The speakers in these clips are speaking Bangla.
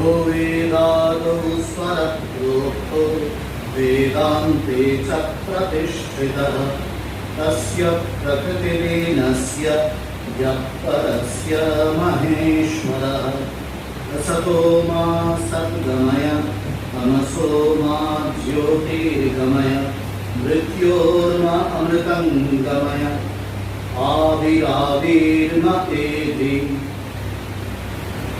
वेदादौ स्वरप्रोक्तो वेदान्ते च प्रतिष्ठितः। तस्य प्रकृतिरेनस्य यः महेश्वरः। असतो मा सद्गमय तमसो मा ज्योतिर्गमय, मृत्योर्मा अमृतं गमय आविराविर्म एति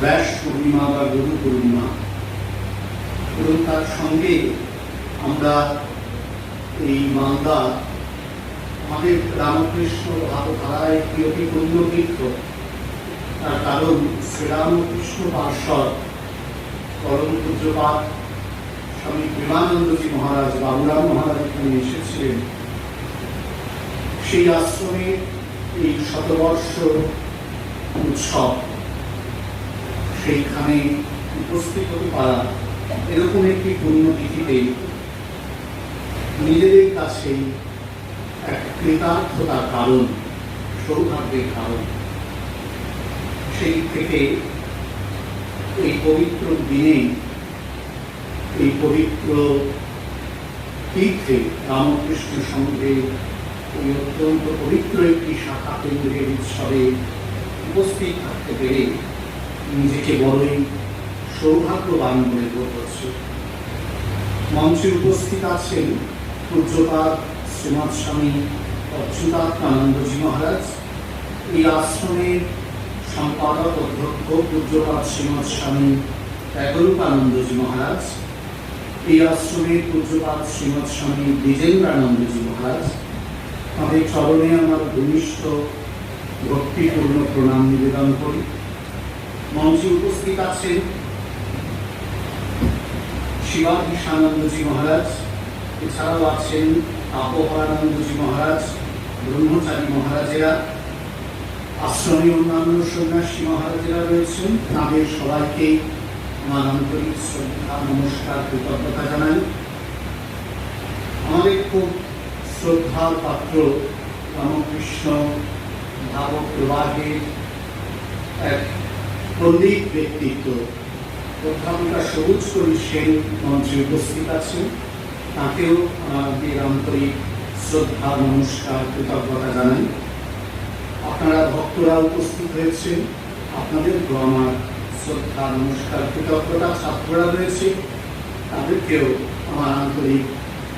ব্যাস পূর্ণিমা বা গুরু পূর্ণিমা। এবং তার সঙ্গে আমরা এই মালদা আমাদের রামকৃষ্ণ ভাবধারায় একটি অতি পুণ্যতীর্থ। তার কারণ শ্রীরামকৃষ্ণ পার্শ্বদ পরম পূজ্যপাত স্বামী প্রেমানন্দজি মহারাজ বাবুরাম মহারাজ এখানে এসেছিলেন। সেই আশ্রমে এই শতবর্ষ উৎসব। সেইখানে উপস্থিত হতে পারা। এরকম একটি পুণ্যতিথিতে নিজেদের কাছে এক কৃতার্থতার কারণ, সৌভাগ্যের কারণ। সেই থেকে এই পবিত্র দিনে, এই পবিত্র তীর্থে রামকৃষ্ণ সঙ্গে এই অত্যন্ত পবিত্র একটি শাখা কেন্দ্রের উৎসবে উপস্থিত থাকতে পেরে নিজেকে বড়ই সৌভাগ্যবান বোধ হচ্ছে মঞ্চে উপস্থিত আছেন পূজ্যপাত শ্রীমৎ স্বামী অচ্যুতানন্দজি মহারাজ। এই আশ্রমের সম্পাদক অধ্যক্ষ পূজ্যপাত শ্রীমৎ স্বামী ত্যাগরূপানন্দজি মহারাজ। এই আশ্রমের পূজ্যপাত শ্রীমৎ স্বামী দ্বিজেন্দ্রানন্দজি মহারাজ। তাদের চরণে আমার ঘনিষ্ঠ ভক্তিপূর্ণ প্রণাম নিবেদন করি। মঞ্চে উপস্থিত আছেন শিবাধীশানন্দজি মহারাজ, এছাড়াও আছেন তাপহরানন্দজি মহারাজ, ব্রহ্মচারী মহারাজেরা, আশ্রমে অন্যান্য সন্ন্যাসী মহারাজেরা রয়েছেন। তাদের সবাইকে আমার আন্তরিক শ্রদ্ধা, নমস্কার, কৃতজ্ঞতা জানাই। আমাদের খুব শ্রদ্ধার পাত্র রামকৃষ্ণ ভাব প্রবাহের এক পণ্ডিত ব্যক্তিত্ব। অধ্যাপিকা সবুজ করি সেন মঞ্চে উপস্থিত আছেন তাকেও আমাদের আন্তরিক শ্রদ্ধা, নমস্কার, কৃতজ্ঞতা জানাই। আপনারা ভক্তরা উপস্থিত হয়েছেন। আপনাদেরকেও আমার শ্রদ্ধা, নমস্কার, কৃতজ্ঞতা ছাত্ররা রয়েছে। তাদেরকেও আমার আন্তরিক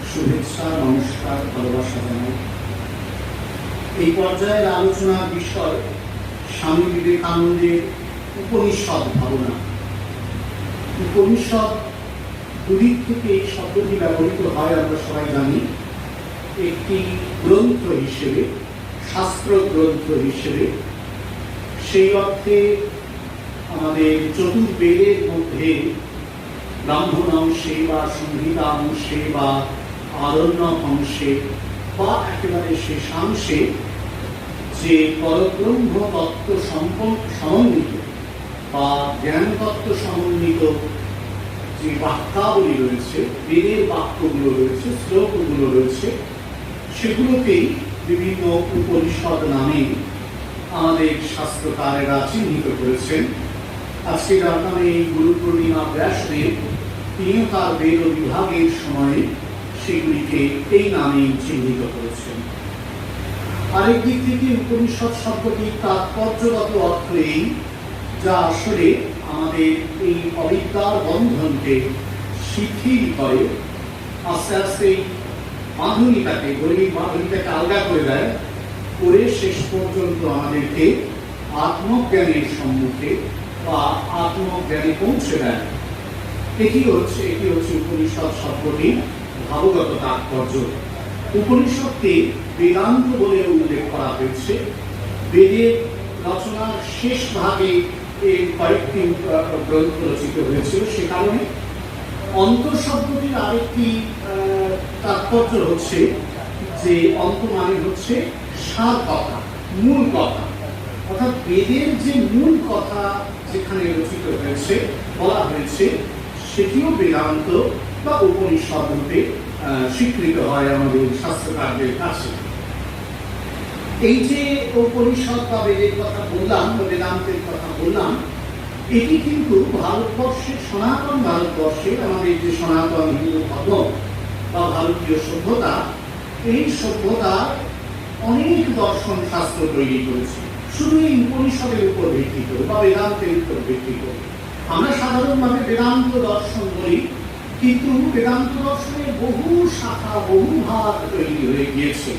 শুভেচ্ছা, নমস্কার, ভালোবাসা জানাই। এই পর্যায়ের আলোচনার বিষয় স্বামী বিবেকানন্দের উপনিষদ ভাবনা উপনিষদ দুদিক থেকে এই শব্দটি ব্যবহৃত হয়, আমরা সবাই জানি। একটি গ্রন্থ হিসেবে, শাস্ত্র গ্রন্থ হিসেবে, সেই অর্থে আমাদের চতুর্বেদের মধ্যে ব্রাহ্মণ অংশে বা সংহিতা অংশে বা আরণ্য অংশে বা একেবারে শেষাংশে যে পরব্রহ্ম তত্ত্ব সম্পর্ক সমন্বিত বা জ্ঞান তত্ত্ব সমন্বিত যে বাক্যাবলী রয়েছে, বেদের বাক্যগুলো রয়েছে, শ্লোকগুলো রয়েছে, সেগুলোকেই বিভিন্ন উপনিষদ নামে আমাদের শাস্ত্রকারেরা চিহ্নিত করেছেন। আজকে যার নামে এই গুরু পূর্ণিমা ব্যাসদেব, তিনিও তার বেদ বিভাগের সময়ে সেগুলিকে এই নামেই চিহ্নিত করেছেন। আরেক দিক থেকে উপনিষদ শব্দটির তাৎপর্যগত অর্থ এই যা আসলে আমাদের এই অবিদ্যার বন্ধনকে শিথিল করে, আস্তে আস্তে বাঁধনিটাকে গরিব বাঁধনিটাকে আলগা করে দেয়, করে শেষ পর্যন্ত আমাদেরকে আত্মজ্ঞানের সম্মুখে বা আত্মজ্ঞানে পৌঁছে দেয়। এটি হচ্ছে এটি হচ্ছে উপনিষদ শব্দটি ভাবগত তাৎপর্য। উপনিষদকে বেদান্ত বলে উল্লেখ করা হয়েছে। বেদের রচনার শেষ ভাগে এই কয়েকটি গ্রন্থ রচিত হয়েছিল, সে কারণে। অন্তঃশব্দটির আরেকটি তাৎপর্য হচ্ছে যে, অন্ত মানে হচ্ছে সার কথা, মূল কথা। অর্থাৎ বেদের যে মূল কথা যেখানে রচিত হয়েছে, বলা হয়েছে, সেটিও বেদান্ত বা উপনিষদ রূপে স্বীকৃত হয় আমাদের শাস্ত্রকারদের কাছে। এই যে উপনিষদ বা বেদের কথা বললাম বেদান্তের বললাম, এটি কিন্তু ভারতবর্ষের সনাতন ভারতবর্ষে আমাদের যে সনাতন হিন্দু ধর্ম বা ভারতীয় সভ্যতা, এই সভ্যতা অনেক দর্শন শাস্ত্র তৈরি করেছে। শুধু এই উপনিষদের উপর ভিত্তি করে বা বেদান্তের উপর ভিত্তি করে। আমরা সাধারণভাবে বেদান্ত দর্শন বলি, কিন্তু বেদান্ত দর্শনের বহু শাখা, বহু ভাগ তৈরি হয়ে গিয়েছে।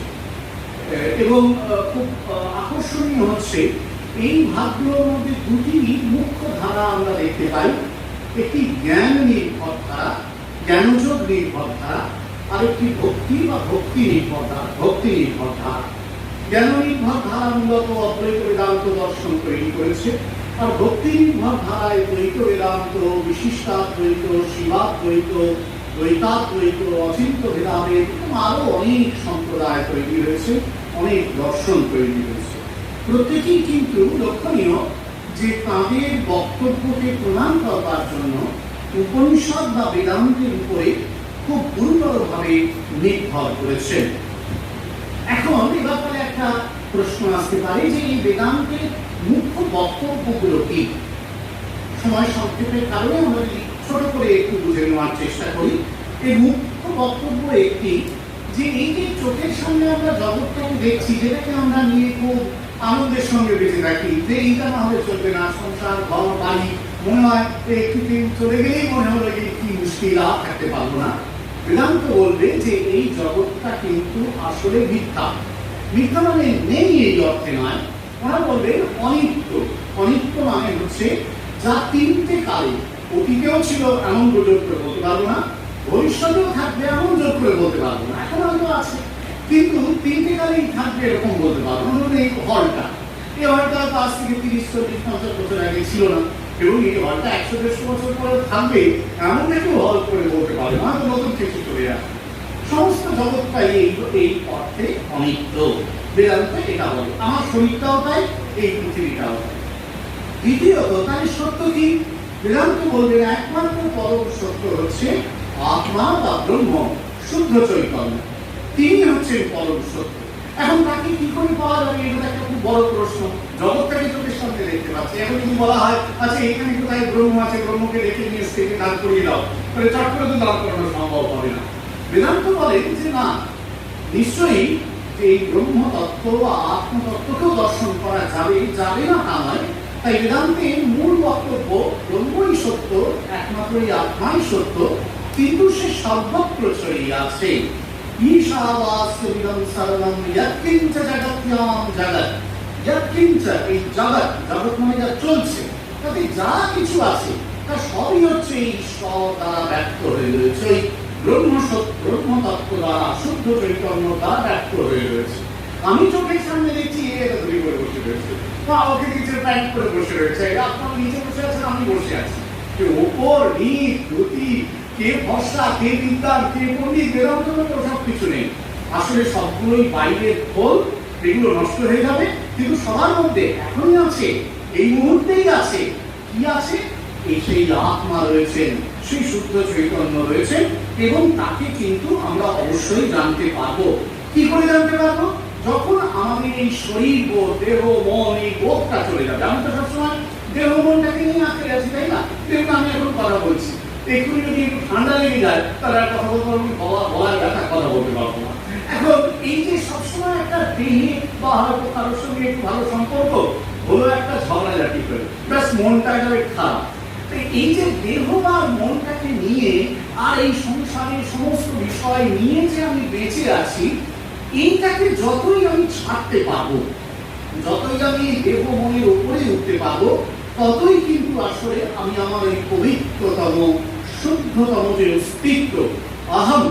এবং খুব আকর্ষণীয় হচ্ছে এই ভাগগুলোর মধ্যে দুটি মুখ্য ধারা আমরা দেখতে পাই। একটি জ্ঞান নির্ভর ধারা, জ্ঞানযোগ নির্ভর ধারা, আর একটি ভক্তি বা ভক্তি নির্ভর ধারা, ভক্তি নির্ভর ধারা। জ্ঞান নির্ভর ধারা মূলত অদ্বৈত বেদান্ত দর্শন তৈরি করেছে, আর ভক্তি নির্ভর ধারায় দ্বৈত বেদান্ত, বিশিষ্টাদ্বৈত, শিবাদ্বৈত, দ্বৈতাদ্বৈত, অচিন্ত ভেদাভেদ এবং আরও অনেক সম্প্রদায় তৈরি হয়েছে, অনেক দর্শন তৈরি হয়েছে। প্রত্যেকেই কিন্তু লক্ষণীয় যে তাদের বক্তব্যকে প্রমাণ করবার জন্য উপনিষদ বা বেদান্তের উপরে খুব গুরুতরভাবে নির্ভর করেছেন এখন এ ব্যাপারে একটা প্রশ্ন আসতে পারে যে এই বেদান্তের মুখ্য বক্তব্যগুলো কি? সময় সংক্ষেপের কারণে আমরা ছোট করে একটু বুঝে নেওয়ার চেষ্টা করি এই মুখ্য বক্তব্য একটি যে এই যে চোখের সামনে আমরা জগৎটাকে দেখছি, যেটাকে আমরা নিয়ে খুব আনন্দের সঙ্গে বেঁচে থাকি। যে এইটা না হলে চলবে না, সংসার, ঘর, বাড়ি, মনে হয় একটু দিন চলে গেলেই মনে হলো যে কি মুশকিল, আর থাকতে পারব না। বেদান্ত বলবে যে এই জগৎটা কিন্তু আসলে মিথ্যা। মিথ্যা মানে নেই এই অর্থে নয়। ওরা বলবে অনিত্য। অনিত্য মানে হচ্ছে যা তিনটে কালে অতীতেও ছিল, এমন যোগ করে বলতে পারব না, ভবিষ্যতেও থাকবে, এমন যোগ করে বলতে পারব না। এখন হয়তো আছে। কিন্তু তিনটে কালেই থাকবে এরকম বলতে পারব ধরুন এই হলটা। এই হলটা আজ থেকে তিরিশ, চল্লিশ, পঞ্চাশ বছর আগে ছিল না। এবং এই হলটা একশো দেড়শো বছর পরে থাকবে, এমন একটু হল করে বলতে পারবে না নতুন কিছু আসবে সমস্ত জগৎটাই এই এই অর্থে অনিত্য। বেদান্ত এটা বলে। আমার শরীরটাও তাই, এই পৃথিবীটাও তাই। দ্বিতীয়ত তাই সত্য কি? বেদান্ত বলবেন একমাত্র পরম সত্য হচ্ছে আত্মা বা ব্রহ্ম, শুদ্ধ চৈতন্য। তিনি হচ্ছেন পরম সত্য। এখন তাকে কি করে পাওয়া যাবে? এটা একটা খুব বড় প্রশ্ন। জগৎটাকে চোখের সামনে দেখতে পাচ্ছি? এখন যদি বলা হয় আচ্ছা এখানে কোথায় ব্রহ্ম আছে, ব্রহ্মকে দেখে নিয়ে স্টেজে দাঁড় করিয়ে দাও। তাহলে চট করে তো দাঁড় করানো সম্ভব হবে না। বেদান্ত বলেন যে, না, নিশ্চয়ই এই ব্রহ্ম তত্ত্ব বা আত্মতত্ত্বকেও দর্শন করা যাবে যাবে না তা নয়। তাই বেদান্তের মূল বক্তব্য ব্রহ্মই সত্য একমাত্র এই আত্মাই সত্য, কিন্তু সে সর্বত্র ছড়িয়ে আছে। ঈশাবাস্যবিদং সর্বং যৎকিঞ্চ জগত্যাম জগৎ যৎকিঞ্চ এই মানে যা চলছে তাতে যা কিছু আছে তা সবই হচ্ছে ঈশ্বর দ্বারা ব্যক্ত হয়ে রয়েছে ওই ব্রহ্ম সত্য ব্রহ্ম তত্ত্ব দ্বারা শুদ্ধ চৈতন্য দ্বারা ব্যক্ত হয়ে রয়েছে আমি চোখের সামনে দেখছি এ করে বসে রয়েছে বা ওকে নিচে প্যান্ট করে বসে রয়েছে আপনার নিচে বসে আছেন আমি বসে আছি ওপর নিচ ধুতি কে ভরসা, কে বিদ্যান কে পণ্ডিত বেদান্ত সব কিছু নেই। আসলে সবগুলোই বাইরের খোল, এগুলো নষ্ট হয়ে যাবে, কিন্তু সবার মধ্যে এখনই আছে, এই মুহূর্তেই আছে। কি আছে? এই সেই আত্মা রয়েছেন, সেই শুদ্ধ চৈতন্য রয়েছেন, এবং তাকে কিন্তু আমরা অবশ্যই জানতে পারব। কি করে জানতে পারব? যখন আমাদের এই শরীর দেহ, মন এই বোধটা চলে যাবে। আমি তো সবসময় দেহ মনটাকে নিয়ে আঁকড়ে আছি, তাই না? দেখুন আমি এখন কথা বলছি। এক্ষুনি যদি ঠান্ডা লেগে যায়, তাহলে আর কথা বলতে পারব গলা গলায় ব্যথা, কথা বলতে পারব না। এখন এই যে সবসময় একটা দেহে বা হয়তো কারোর সঙ্গে একটু ভালো সম্পর্ক, হলো একটা ঝগড়াঝাটি করে। ব্যাস, মনটা একেবারে খারাপ। এই যে দেহ বা মনটাকে নিয়ে আর এই সংসারের সমস্ত বিষয় নিয়ে যে আমি বেঁচে আছি, এইটাকে যতই আমি ছাড়তে পারব, যতই আমি দেহ মনের উপরে উঠতে পারব, ততই কিন্তু আসলে আমি আমার এই পবিত্রতম শুদ্ধতম যে অস্তিত্ব আহম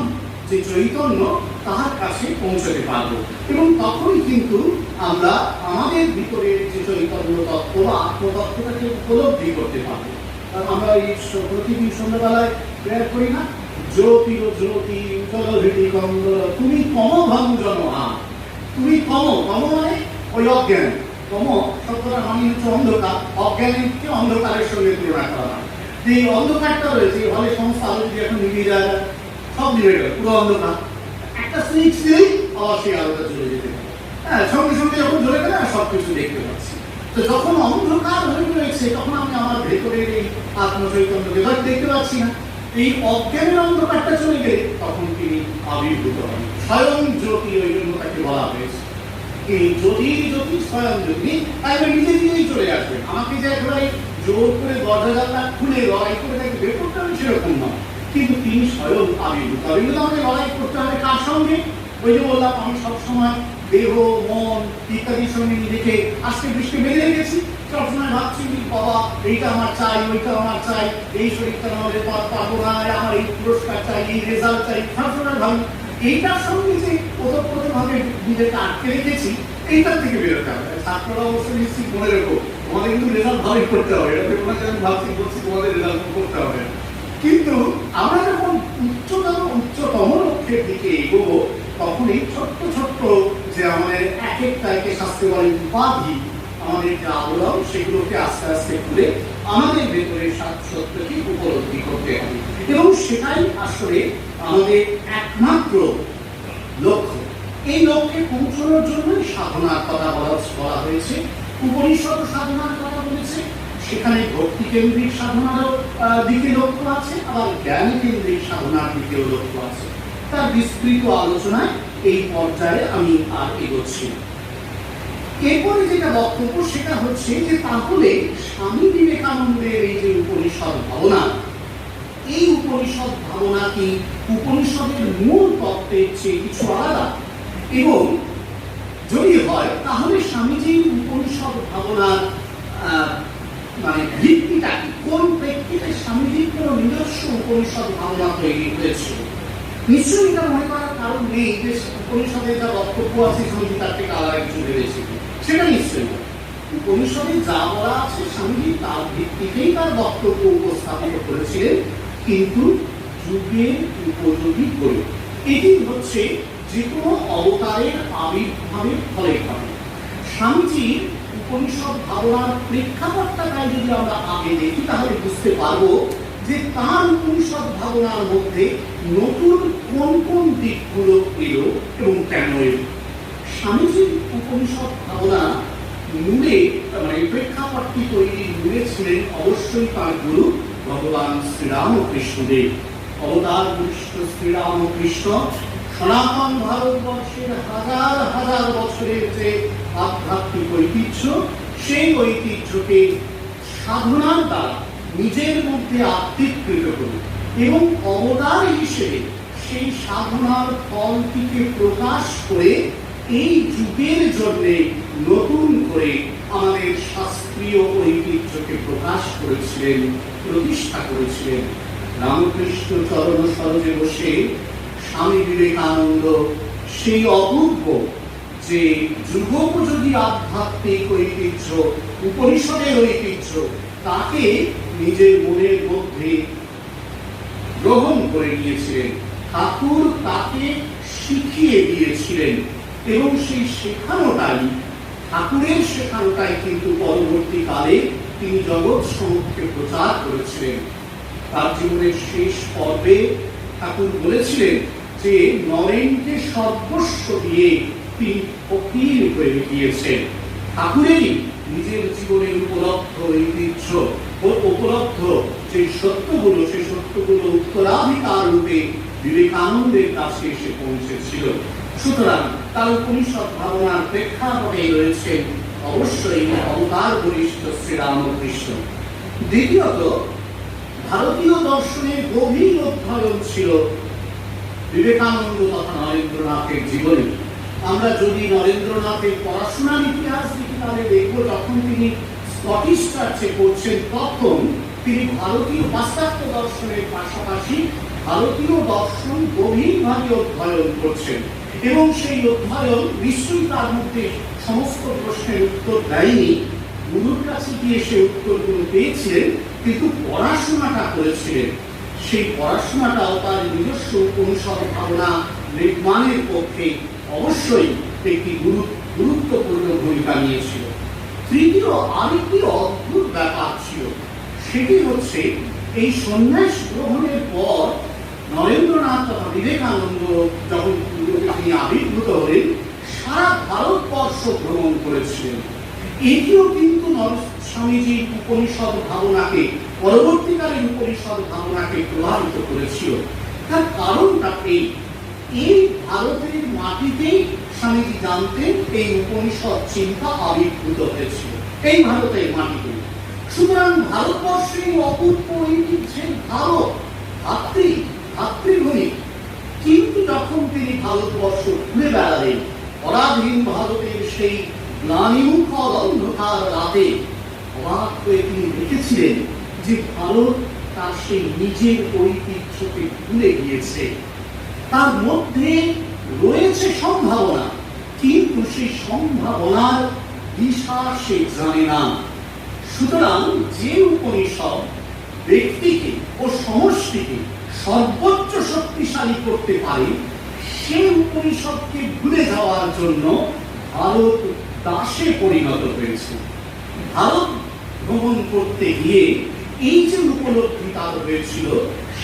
যে চৈতন্য তাহার কাছে পৌঁছতে পারব। এবং তখনই কিন্তু আমরা আমাদের ভিতরে যে চৈতন্য তত্ত্ব বা আত্মতত্ত্বটাকে উপলব্ধি করতে পারব। আমরা এই প্রতিদিন সন্ধ্যাবেলায় প্রেয়ার করি না। জ্যোতির জ্যোতি জলহৃদি কন্দল, তুমি কম ভঞ্জন আ তুমি কম কম মানে ওই অজ্ঞান। কম শব্দটা মানে হচ্ছে অন্ধকার। অজ্ঞানকে অন্ধকারের সঙ্গে তুলনা করা। এই অন্ধকারটা রয়েছে, এই হলে সমস্ত আলো যদি এখন নিভিয়ে যায়, সব নিভে গেল, পুরো অন্ধকার। একটা সুইচ দিলেই আবার সেই আলোটা জ্বলে যেতে হ্যাঁ সঙ্গে সঙ্গে যখন জ্বলে গেলে সব কিছু দেখতে পাচ্ছি। তো যখন অন্ধকার হয়ে রয়েছে, তখন আমি আমার ভেতরের এই আত্মচৈতন্যকে হয়তো দেখতে পাচ্ছি না। এই অজ্ঞানের অন্ধকারটা চলে গেলে তখন তিনি আবির্ভূত হন। স্বয়ং জ্যোতি ওই জন্য তাকে বলা হয়েছে। এই যদি যদি স্বয়ং যদি তাহলে নিজে নিজেই চলে আসবেন আমাকে যে একেবারে জোর করে দরজা জানলা খুলে লড়াই করে তাকে বের করতে সেরকম নয়। কিন্তু তিনি স্বয়ং আবির্ভূত হবে আমাকে লড়াই করতে হবে কার সঙ্গে? ওই যে বললাম, আমি সবসময় দেহ, মন ইত্যাদির সঙ্গে নিজেকে আজকে বৃষ্টি বেঁধে রেখেছি। সবসময় ভাবছি, বাবা, এইটা আমার চাই, ওইটা আমার চাই, এই শরীরটা আমাদের পাবো না আমার এই পুরস্কার চাই, এই রেজাল্ট চাই সবসময় ভাবি এইটার সঙ্গে যে ওতপ্রোতভাবে নিজেকে আটকে রেখেছি, এইটার থেকে বেরোতে হবে। ছাত্ররা অবশ্যই নিশ্চিত মনে রেখো তোমাদের কিন্তু রেজাল্ট ভালোই করতে হবে। এটা যে আমি ভাবছি, বলছি, তোমাদের রেজাল্ট করতে হবে। কিন্তু আমরা যখন উচ্চতর, উচ্চতম লক্ষ্যের দিকে এগোবো, তখন এই ছোট্ট ছোট্ট যে আমাদের এক একটা একে শাস্তি বলে উপাধি, আমাদের যে আবরণ সেগুলোকে আস্তে আস্তে খুলে আমাদের ভেতরে সাত সত্যকে উপলব্ধি করতে হবে। এবং সেটাই আসলে আমাদের একমাত্র লক্ষ্য। এই লক্ষ্যে পৌঁছানোর জন্যই সাধনার কথা বলা হয়েছে। উপনিষদ সাধনার কথা বলেছে, সেখানে ভক্তি কেন্দ্রিক সাধনারও দিকে লক্ষ্য আছে, আবার জ্ঞান কেন্দ্রিক সাধনার দিকেও লক্ষ্য আছে। তার বিস্তৃত আলোচনায় এই পর্যায়ে আমি আর এগোচ্ছি এরপরে যেটা বক্তব্য, সেটা হচ্ছে যে তাহলে স্বামী বিবেকানন্দের এই যে উপনিষদ ভাবনা, এই উপনিষদ ভাবনা কি উপনিষদের মূল তত্ত্বের চেয়ে কিছু আলাদা? এবং যদি হয়, তাহলে স্বামীজির উপনিষদ ভাবনার মানে ভিত্তিটা কি? কোন প্রেক্ষিতে স্বামীজির কোনো নিজস্ব উপনিষদ ভাবনা তৈরি হয়েছিল নিশ্চয়ই এটা মনে করার কারণ নেই যে উপনিষদে যা বক্তব্য আছে, স্বামীজি তার থেকে আলাদা কিছু ভেবেছে সেটা নিশ্চয়ই উপনিষদে যা বলা আছে, স্বামীজি তার ভিত্তিতেই তার বক্তব্য উপস্থাপিত করেছিলেন, কিন্তু যুগের উপযোগী করে এটি হচ্ছে যে কোনো অবতারের আবির্ভাবের ফলে। ঘটে স্বামীজির উপনিষদ ভাবনার প্রেক্ষাপটটাকায় যদি আমরা আগে দেখি, তাহলে বুঝতে পারব যে তার উপনিষদ ভাবনার মধ্যে নতুন কোন কোন দিকগুলো এলো এবং কেন এলো। স্বামীজির উপনিষদ ভাবনা মূলে মানে প্রেক্ষাপটটি তৈরি মূলে ছিলেন অবশ্যই তার গুরু ভগবান শ্রীরামকৃষ্ণদেব। অবতার বরিষ্ঠ শ্রীরামকৃষ্ণ ভারতবর্ষের হাজার হাজার বছরের যে আধ্যাত্মিক ঐতিহ্য, সেই ঐতিহ্যকে সাধনার দ্বারা নিজের মধ্যে আত্মীকৃত করে এবং অবতার হিসেবে সেই সাধনার ফলটিকে প্রকাশ করে এই যুগের জন্য নতুন করে আমাদের শাস্ত্রীয় ঐতিহ্যকে প্রকাশ করেছিলেন, প্রতিষ্ঠা করেছিলেন। রামকৃষ্ণ চরণ সরজে বসে স্বামী বিবেকানন্দ সেই অপূর্ব যে যুগোপযোগী আধ্যাত্মিক ঐতিহ্য, উপনিষদের ঐতিহ্য, তাকে নিজের মনের মধ্যে গ্রহণ করে নিয়েছিলেন। ঠাকুর তাকে শিখিয়ে দিয়েছিলেন এবং সেই শেখানোটাই, ঠাকুরের শেখানোটাই কিন্তু পরবর্তীকালে তিনি জগৎ সমক্ষে প্রচার করেছিলেন। তার জীবনের শেষ পর্বে ঠাকুর বলেছিলেন যে নরেনকে সর্বস্ব দিয়ে তিনি ফকির হয়ে গিয়েছেন ঠাকুরেরই নিজের জীবনের উপলব্ধ ঐতিহ্য উপলব্ধ যে সত্যগুলো সেই সত্যগুলো উত্তরাধিকার রূপে বিবেকানন্দের কাছে এসে পৌঁছেছিল। সুতরাং তার উপনিষদ ভাবনার প্রেক্ষাপটে রয়েছে অবশ্যই অবতার বরিষ্ঠ শ্রীরামকৃষ্ণ। দ্বিতীয়ত, ভারতীয় দর্শনের গভীর অধ্যয়ন ছিল বিবেকানন্দ তথা নরেন্দ্রনাথের জীবনে। আমরা যদি নরেন্দ্রনাথের পড়াশোনার ইতিহাস দেখি তাহলে দেখব যখন তিনি স্কটিশ চার্চে পড়ছেন, তখন তিনি ভারতীয় পাশ্চাত্য দর্শনের পাশাপাশি ভারতীয় দর্শন গভীরভাবে অধ্যয়ন করছেন এবং সেই অধ্যয়ন নিশ্চয়ই তার মধ্যে সমস্ত প্রশ্নের উত্তর দেয়নি। গুরুর কাছে গিয়ে সে উত্তরগুলো পেয়েছিলেন, কিন্তু পড়াশোনাটা করেছিলেন। সেই পড়াশোনাটাও তার নিজস্ব অনুসর ভাবনা নির্মাণের পক্ষে অবশ্যই একটি গুরু- গুরুত্বপূর্ণ ভূমিকা নিয়েছিল। তৃতীয় আরেকটি অদ্ভুত ব্যাপার ছিল, সেটি হচ্ছে এই সন্ন্যাস গ্রহণের পর নরেন্দ্রনাথ তথা বিবেকানন্দ যখন তিনি আবির্ভূত হলেন, সারা ভারতবর্ষ ভ্রমণ করেছিলেন। এটিও কিন্তু স্বামীজির উপনিষদ ভাবনাকে পরবর্তীকালের উপনিষদ ভাবনাকে প্রভাবিত করেছিল। তার কারণটা এই। এই ভারতের মাটিতেই স্বামীজি জানতেন এই উপনিষদ চিন্তা আবির্ভূত হয়েছিল, এই ভারতের মাটিতে। সুতরাং ভারতবর্ষের অপূর্ব ঐতিহ্যের ভারত, ভাতৃ, ভাতৃভূমি। কিন্তু যখন তিনি ভারতবর্ষ ঘুরে বেড়ালেন, পরাধীন ভারতের সেই গ্লানিমুখর অন্ধকার রাতে অবাক হয়ে তিনি দেখেছিলেন যে ভারত তার সেই নিজের ঐতিহ্যকে ভুলে গিয়েছে। তার মধ্যে রয়েছে সম্ভাবনা, কিন্তু সেই সম্ভাবনার দিশা সে জানে না। সুতরাং যে উপনিষদ ব্যক্তিকে ও সমষ্টিকে সর্বোচ্চ শক্তিশালী করতে পারে সেই উপনিষদকে ভুলে যাওয়ার জন্য ভারত দাসে পরিণত হয়েছে। ভারত ভ্রমণ করতে গিয়ে এই যে উপলব্ধি তার হয়েছিল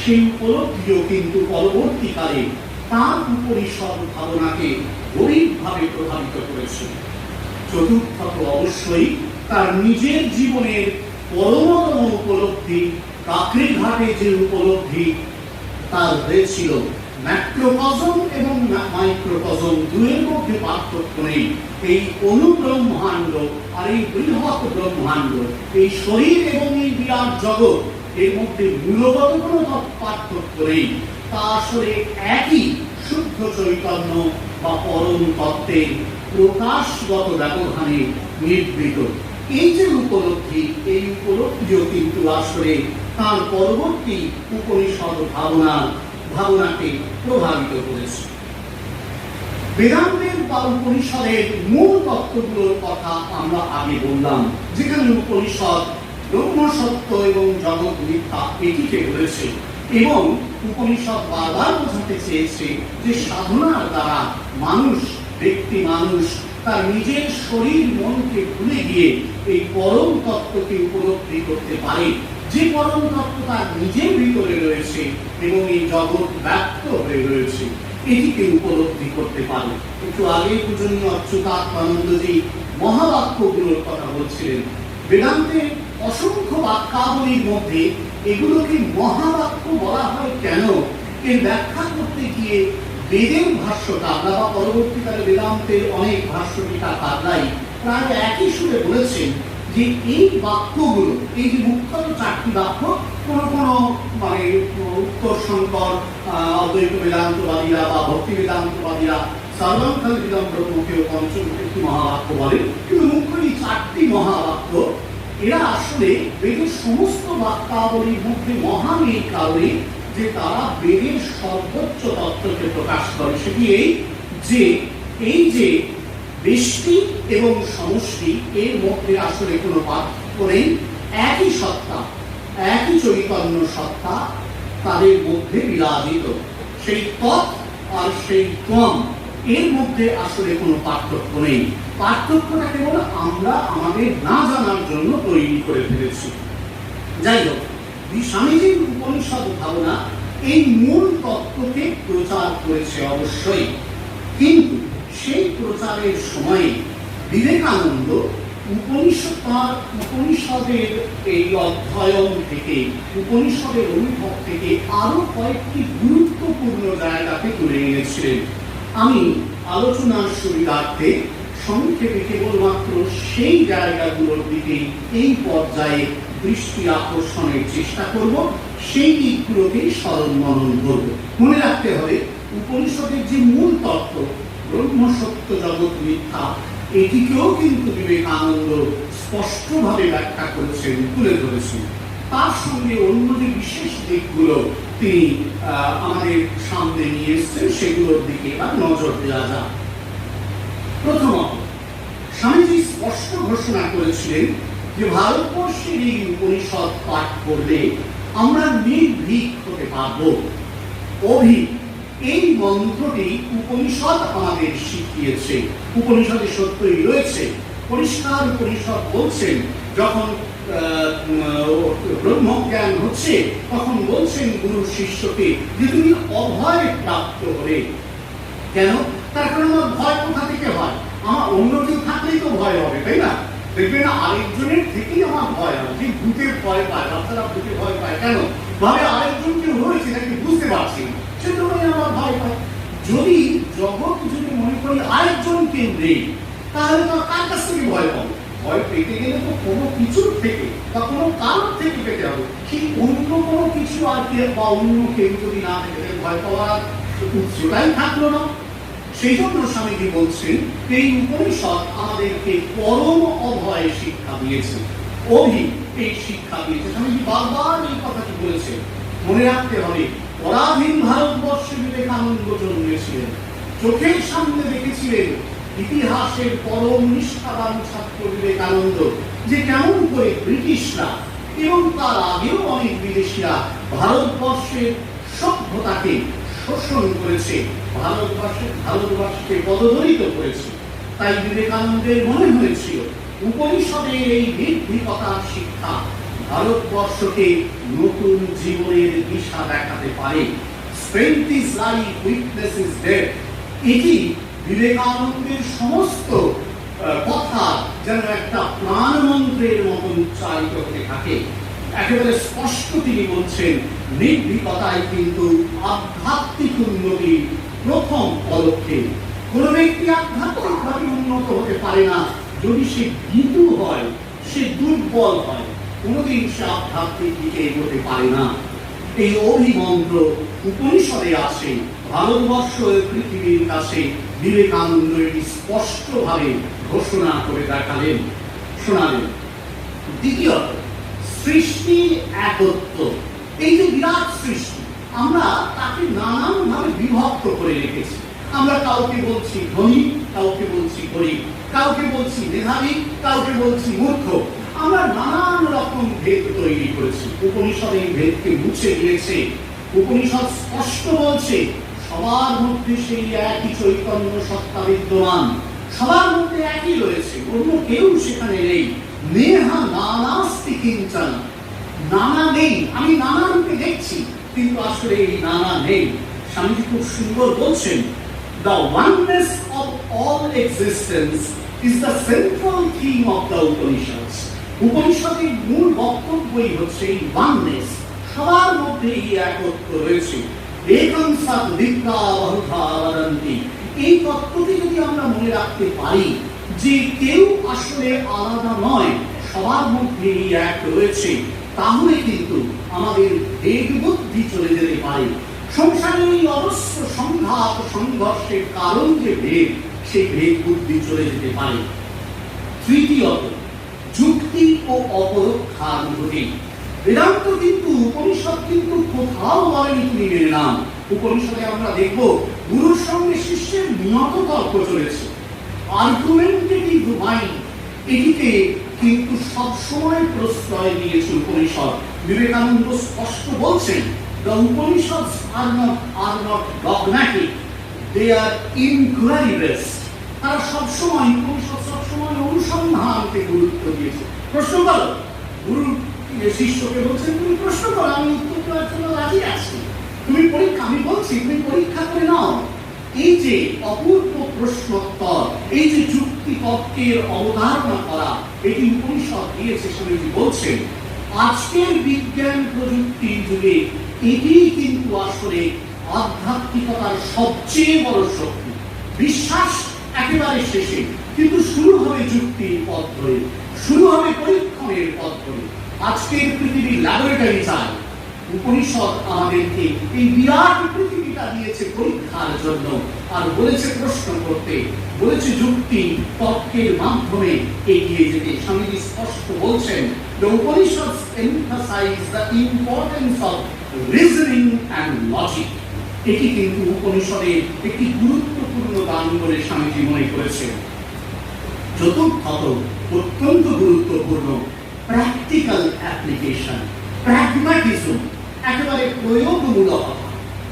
সেই উপলব্ধিও কিন্তু পরবর্তীকালে তার উপরিষদ ভাবনাকে গভীরভাবে প্রভাবিত করেছিল। চতুর্থত অবশ্যই তার নিজের জীবনের পরমতম উপলব্ধি কাকরি ঘাটে যে উপলব্ধি তার হয়েছিল। ম্যাক্রোকজম এবং মাইক্রোকজম দুয়ের মধ্যে পার্থক্য নেই। এই অনুব্রহ্মাণ্ড আর এই বৃহৎ ব্রহ্মাণ্ড, এই শরীর এবং এই বিরাট জগৎ, এর মধ্যে মূলগত কোনো পার্থক্য নেই। তা আসলে একই শুদ্ধ চৈতন্য বা পরম তত্ত্বের প্রকাশগত ব্যবধানে নির্বৃত এই যে উপলব্ধি, এই উপলব্ধিও কিন্তু আসলে তার পরবর্তী উপনিষদ ভাবনা, ভাবনাকে প্রভাবিত করেছে। বেদান্তের বা উপনিষদের মূল তত্ত্বগুলোর কথা আমরা আগে বললাম, যেখানে উপনিষদ ব্রহ্ম সত্য এবং জগৎ মিথ্যা এটিকে বলেছে এবং উপনিষদ বারবার বোঝাতে চেয়েছে যে সাধনার দ্বারা মানুষ, ব্যক্তি মানুষ তার নিজের শরীর মনকে ভুলে গিয়ে এই পরম তত্ত্বকে উপলব্ধি করতে পারে। যে পরম তত্ত্ব তার নিজের ভিতরে রয়েছে এবং এই জগৎ ব্যক্ত হয়ে রয়েছে। এটিকে উপলব্ধি করতে পারে। একটু আগে পূজনীয় অচ্যুত অচ্যুতাত্মানন্দজি মহাবাক্যগুলোর কথা বলছিলেন, বেদান্তে অসংখ্য বাক্যাবলীর মধ্যে এগুলোকে মহাবাক্য বলা হয় কেন? এর ব্যাখ্যা করতে গিয়ে বেদের ভাষ্যটা, আমরা বা পরবর্তীকালে বেদান্তের অনেক ভাষ্য টিকাকাররাই প্রায় একই সুরে বলেছেন যে এই বাক্যগুলো, এই যে মুখ্যত চারটি বাক্য, কোন কোন মানে উত্তর শঙ্কর অদ্বৈত বেদান্তবাদীরা বা ভক্তি বেদান্তবাদীরা সর্বাঙ্কাল বিদম ব্রহ্মকেও পঞ্চম একটি মহাবাক্য বলে। কিন্তু মুখ্য এই চারটি মহাবাক্য, এরা আসলে বেদের সমস্ত বাক্যাবলীর মধ্যে মহান এই কারণে যে তারা বেদের সর্বোচ্চ তত্ত্বকে প্রকাশ করে। সেটি এই যে এই যে ব্যষ্টি এবং সমষ্টি এর মধ্যে আসলে কোনো পার্থক্য নেই। একই সত্তা, একই চৈতন্য সত্তা তাদের মধ্যে বিরাজিত সেই তৎ আর সেই ত্বম এর মধ্যে আসলে কোনো পার্থক্য নেই। পার্থক্যটা কেবল আমরা আমাদের না জানার জন্য তৈরি করে ফেলেছি। যাই হোক স্বামীজির উপনিষদ ভাবনা এই মূল তত্ত্বকে প্রচার করেছে অবশ্যই। কিন্তু সেই প্রচারের সময়ে বিবেকানন্দ উপনিষদ তার উপনিষদের এই অধ্যয়ন থেকে, উপনিষদের অনুভব থেকে আরও কয়েকটি গুরুত্বপূর্ণ জায়গাকে তুলে এনেছিলেন। আমি আলোচনার সুবিধার্থে সংক্ষেপে কেবলমাত্র সেই জায়গাগুলোর দিকে এই পর্যায়ে দৃষ্টি আকর্ষণের চেষ্টা করব, সেই দিকগুলোকেই স্মরণ মনন করব। মনে রাখতে হবে, উপনিষদের যে মূল তত্ত্ব ব্রহ্ম সত্য জগৎ মিথ্যা। এটিকেও কিন্তু বিবেকানন্দ স্পষ্টভাবে ব্যাখ্যা করেছেন, তুলে ধরেছেন। তার সঙ্গে অন্য যে বিশেষ দিকগুলো তিনি আমাদের সামনে নিয়ে এসছেন, সেগুলোর দিকে এবার নজর দেওয়া যাক। প্রথমত, স্বামীজি স্পষ্ট ঘোষণা করেছিলেন যে ভারতবর্ষের এই উপনিষদ পাঠ করলে আমরা নির্ভীক হতে পারব। অভি এই মন্ত্রটি উপনিষদ আমাদের শিখিয়েছে, উপনিষদে সত্যই রয়েছে। পরিষ্কার উপনিষদ বলছেন, যখন ব্রহ্মজ্ঞান হচ্ছে, তখন বলছেন গুরু শিষ্যকে যে তুমি অভয় প্রাপ্ত হলে। কেন? তার কারণ আমার ভয় কোথা থেকে হয়? আমার অন্য কেউ থাকলেই তো ভয় হবে, তাই না? দেখবেন আরেকজনের থেকেই আমার ভয় হয়, যে ভূতের ভয় পায়, বাচ্চারা ভূতে ভয় পায়। কেন? ভাবে আরেকজন কেউ রয়েছে, তাকে বুঝতে পারছি না। সেজন্যই আমার ভয় পায় যদি জগৎ যদি মনে করি আরেকজন নেই তাহলে তো কার কাছ থেকে ভয় পাবো? ভয় পেতে গেলে তো কোনো কিছুর থেকে বা কোনো কারণ থেকে পেতে হবে। সেই অন্য কোনো কিছু আর কি বা অন্য কেউ যদি না থাকে, ভয় পাওয়ার উৎসটাই থাকল না। সেই জন্য স্বামীজি বলছেন এই উপনিষদ আমাদেরকে পরম অভয় শিক্ষা দিয়েছে। অভি এই শিক্ষা দিয়েছে। স্বামীজি বারবার এই কথাটি বলেছেন। মনে রাখতে হবে পরাধীন ভারতবর্ষে বিবেকানন্দ জন্মেছিলেন। চোখের সামনে দেখেছিলেন ইতিহাসের পরম নিষ্ঠাবান ছাত্র বিবেকানন্দ যে কেমন করে ব্রিটিশরা এবং তার আগেও অনেক বিদেশিরা ভারতবর্ষের সভ্যতাকে শোষণ করেছে, ভারতবর্ষে ভারতবর্ষকে পদদলিত করেছে। তাই বিবেকানন্দের মনে হয়েছিল, উপনিষদের এই নির্ভীকতার শিক্ষা ভারতবর্ষকে নতুন জীবনের দিশা দেখাতে পারে। এটি বিবেকানন্দের সমস্ত কথা যেন একটা প্রাণমন্ত্রের মতন উচ্চারিত হতে থাকে। একেবারে স্পষ্ট তিনি বলছেন, নির্ভীকতাই কিন্তু আধ্যাত্মিক উন্নতির প্রথম পদক্ষেপ। কোন ব্যক্তি আধ্যাত্মিকভাবে উন্নত হতে পারে না। যদি সে ভীতু হয়, সে দুর্বল হয়। কোনোদিন সে আধ্যাত্মিক দিকে এগোতে পারে না। এই অভিমন্ত্র উপনিষদে আসে ভারতবর্ষ পৃথিবীর কাছে বিবেকানন্দ এটি স্পষ্টভাবে ঘোষণা করে দেখালেন। শোনালেন, দ্বিতীয়ত, সৃষ্টি একত্ব। এই যে বিরাট সৃষ্টি, আমরা তাকে নানান ভাবে বিভক্ত করে রেখেছি। আমরা কাউকে বলছি ধনী, কাউকে বলছি গরিব, কাউকে বলছি মেধাবী, কাউকে বলছি মূর্খ। আমরা নানান রকম ভেদ তৈরি করেছি। উপনিষদ এই ভেদকে মুছে দিয়েছে। উপনিষদ স্পষ্ট বলছে, সবার মধ্যে সেই একই চৈতন্য সত্তা বিদ্যমান। সবার মধ্যে একই রয়েছে, অন্য কেউ সেখানে নেই। নেহা নানাস্তি কিঞ্চন। নানা নেই, আমি নানা রূপে দেখছি, কিন্তু আসলে এই নানা নেই। স্বামীজি খুব সুন্দর বলছেন the oneness of all existence is the central theme of the Upanishads. উপনিষদের মূল বক্তব্যই হচ্ছে এই ওয়াননেস সবার মধ্যে এই একত্র রয়েছে। এই তত্ত্বটি যদি আমরা মনে রাখতে পারি যে কেউ আসলে আলাদা নয়, সবার মধ্যে এই এক রয়েছে, তাহলে কিন্তু আমাদের ভেদ বুদ্ধি চলে যেতে পারে। সংসারের এই অবশ্য সংঘাত সংঘর্ষের কারণ যে ভেদ, সেই ভেদ বুদ্ধি চলে যেতে পারে। তৃতীয়ত যুক্তি ও অপরক্ষার বেদান্ত কিন্তু উপনিষদ কিন্তু কোথাও বলেনি মেনে নাও উপনিষদে আমরা দেখব, গুরুর সঙ্গে শিষ্যের নিয়ত তর্ক চলেছে। আর্গুমেন্টেটিভ মাইন্ড এটিকে কিন্তু সবসময় প্রশ্রয় দিয়েছে উপনিষদ। বিবেকানন্দ স্পষ্ট বলছেন the Upanishad are not are not dogmatic they are তারা সবসময়, উপনিষদ সবসময় অনুসন্ধানকে গুরুত্ব দিয়েছে। প্রশ্ন করো। গুরু শিষ্যকে বলছেন, তুমি প্রশ্ন করো, আমি উত্তর দেওয়ার জন্য রাজি আছি। তুমি পরীক্ষা, আমি বলছি, তুমি পরীক্ষা করে নাও। এই যে অপূর্ব প্রশ্নোত্তর, এই যে যুক্তি তত্ত্বের অবধারণা করা, এটি উপনিষদ দিয়েছে, স্বামীজি বলছেন, আজকের বিজ্ঞান প্রযুক্তির যুগে এটি কিন্তু আসলে আধ্যাত্মিকতার সবচেয়ে বড় শক্তি। বিশ্বাস একেবারে শেষে। কিন্তু শুরু হবে যুক্তির পথ ধরে, শুরু হবে পরীক্ষণের পথ ধরে। আজকের পৃথিবী ল্যাবরেটরি চায় উপনিষদ আমাদেরকে এই বিরাট পৃথিবীটা দিয়েছে পরীক্ষার জন্য আর বলেছে প্রশ্ন করতে, বলেছে যুক্তি তর্কের মাধ্যমে এগিয়ে যেতে। স্বামীজি স্পষ্ট বলছেন, The Upanishads emphasize the importance of reasoning and logic. এটি কিন্তু উপনিষদের একটি গুরুত্বপূর্ণ দান বলে স্বামীজি মনে করেছেন। চতুর্থত অত্যন্ত গুরুত্বপূর্ণ প্র্যাকটিক্যাল অ্যাপ্লিকেশন প্র্যাগম্যাটিজম একেবারে প্রয়োগমূলক।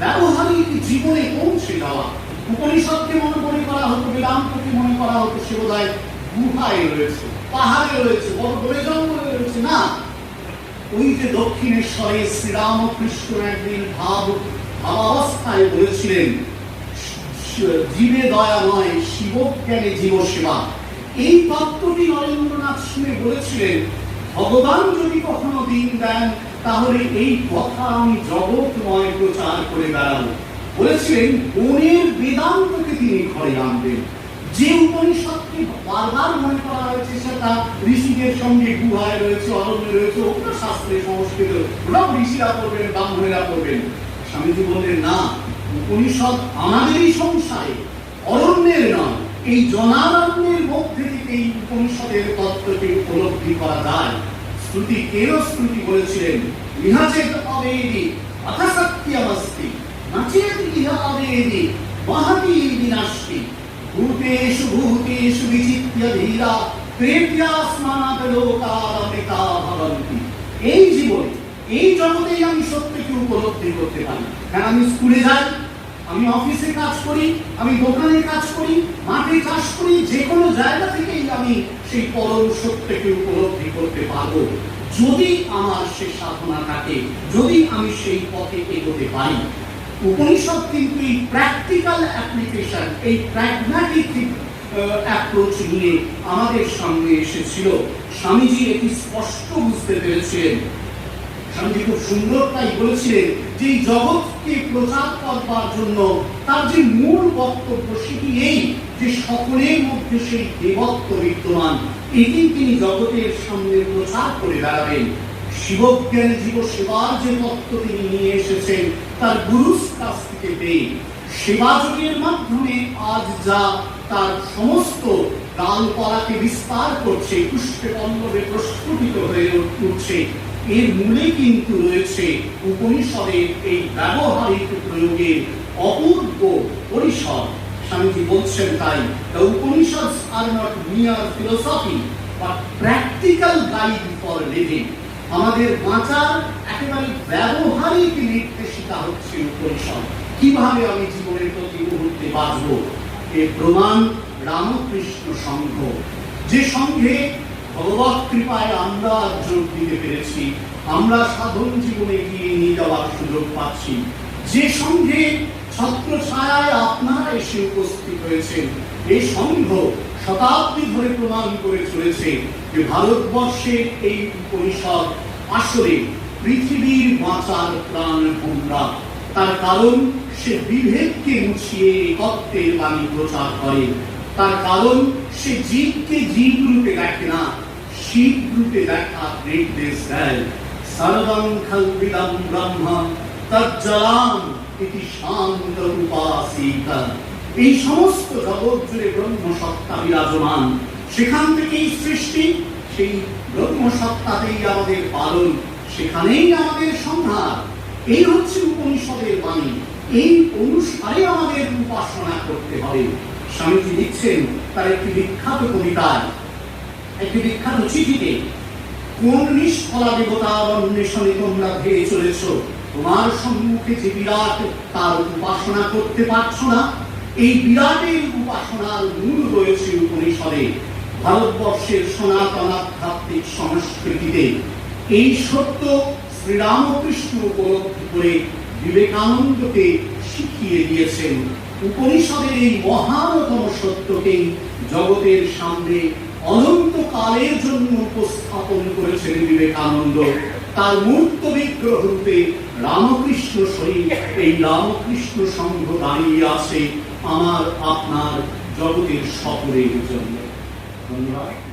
ব্যবহারিক জীবনে পৌঁছে যাওয়া। উপনিষদকে মনে মনে করা হতো, বেদান্তকে মনে করা হতো সে বোধহয় গুহায় রয়েছে, পাহাড়ে রয়েছে, বড় বড় জঙ্গলে রয়েছে। না, ওই যে দক্ষিণেশ্বরে শ্রীরামকৃষ্ণ একদিন ভাব, ভাবাবস্থায় বলেছিলেন জীবে দয়া নয়, শিবজ্ঞানে জীব সেবা। এই তত্ত্বটি নরেন্দ্রনাথ শুনে বলেছিলেন, ভগবান যদি কখনো দিন দেন, তাহলে এই কথা আমি জগৎময় প্রচার করে বেড়াবো। বলেছিলেন বনের বেদান্তকে তিনি ঘরে আনবেন। যে উপনিষদকে বারবার মনে করা হয়েছে, সেটা ঋষিদের সঙ্গে গুহায় রয়েছে, অরণ্যে রয়েছে ওগুলো শাস্ত্রে সংস্কৃত। ওরাও ঋষিরা পড়বেন, ব্রাহ্মণেরা পড়বেন। স্বামীজি বললেন, না, উপনিষদ আমাদেরই সংসারে, অরণ্যের নয় এই জনারণ্যের মধ্যে থেকে এই উপনিষদের তত্ত্বকে উপলব্ধি করা যায়। শ্রুতি কেন শ্রুতি বলেছিলেন? ইহাচেত অবেদি অথসত্যমস্তি নচেত ইহা অবেদি মহতি বিনাশি ভূতেষু ভূতেষু বিচিত্য ধীরা প্রেত্যাস্মানাত লোকারমিতা ভবন্তি। এই জীবনে, এই জগতেই আমি সত্যকে উপলব্ধি করতে পারি। কারণ আমি স্কুলে যাই? আমি অফিসে কাজ করি, আমি দোকানে কাজ করি, মাঠে চাষ করি, যে কোনো জায়গা থেকেই আমি সেই পরম সত্যকে উপলব্ধি করতে পারব। যদি আমার সে সাধনা থাকে যদি আমি সেই পথে এগোতে পারি। উপনিষদ কিন্তু এই প্র্যাকটিক্যাল অ্যাপ্লিকেশন এই প্র্যাগম্যাটিক অ্যাপ্রোচ নিয়ে আমাদের সামনে এসেছিল। স্বামীজি এটি স্পষ্ট বুঝতে পেরেছিলেন। স্বামীজি খুব সুন্দর তাই বলেছিলেন যে এই জগৎকে প্রচার করবার জন্য তার যে মূল বক্তব্য সেটি এই যে সকলের মধ্যে সেই দেবত্ব বিদ্যমান, এটি তিনি জগতের সামনে প্রচার করে বেড়াবেন। শিবজ্ঞানে জীব সেবার যে তত্ত্ব তিনি নিয়ে এসেছেন, তার গুরুর কাছ থেকে পেয়ে সেবাযোগের মাধ্যমে আজ যা তার সমস্ত গালপালাকে বিস্তার করছে, পুষ্পে পল্লবে প্রস্ফুটিত হয়ে উঠছে এর মূলে কিন্তু রয়েছে উপনিষদের এই ব্যবহারিক প্রয়োগের অপূর্ব পরিসর। স্বামীজি বলছেন তাই the Upanishads are not philosophy practical guide for living আমাদের বাঁচার একেবারে ব্যবহারিক নির্দেশিকা হচ্ছে উপনিষদ। কীভাবে আমি জীবনের প্রতি মুহূর্তে বাঁচব? এর প্রমাণ রামকৃষ্ণ সংঘ। যে সংঘে ভগবত কৃপায় আমরা যোগ দিতে পেরেছি। আমরা সাধন জীবনে গিয়ে নিয়ে যাওয়ার সুযোগ পাচ্ছি। যে সংঘে ছত্র ছায়ায় আপনারা এসে উপস্থিত হয়েছেন এই সংঘ শতাব্দী ধরে প্রমাণ করে চলেছে যে ভারতবর্ষের এই পরিষদ আসলে পৃথিবীর বাঁচার প্রাণ তার কারণ সে বিভেদকে মুছিয়ে একত্বের বাণী প্রচার করে। তার কারণ, সে জীবকে জীব রূপে দেখে না শিব রূপে দেখার নির্দেশ দেয় তজ্জলাম ইতি শান্ত এই সমস্ত জগৎ জুড়ে ব্রহ্ম সত্তা বিরাজমান। সেখান থেকেই সৃষ্টি, সেই ব্রহ্ম সত্তাতেই আমাদের পালন, সেখানেই আমাদের সংহার এই হচ্ছে উপনিষদের বাণী। এই অনুসারে আমাদের উপাসনা করতে হবে। স্বামীজি লিখছেন, তার একটি বিখ্যাত কবিতায়। একটি বিখ্যাত চিঠিতে, কোন নিষ্ফলা তোমরা ধেয়ে চলেছ? তোমার সম্মুখে যে বিরাট, তার উপাসনা করতে না? এই বিরাটের উপাসনার মূল রয়েছে উপনিষদে, ভারতবর্ষের সনাতন সংস্কৃতিতে। এই সত্য শ্রীরামকৃষ্ণ উপলব্ধি করে বিবেকানন্দকে শিখিয়ে দিয়েছেন। উপনিষদের এই মহানতম সত্যকে জগতের সামনে অনন্তকালের জন্য উপস্থাপন করেছেন বিবেকানন্দ। তার মূর্ত বিগ্রহ রূপে রামকৃষ্ণ সহিত এই রামকৃষ্ণ সংঘ দাঁড়িয়ে আছে আমার, আপনার, জগতের সকলের জন্য। ধন্যবাদ।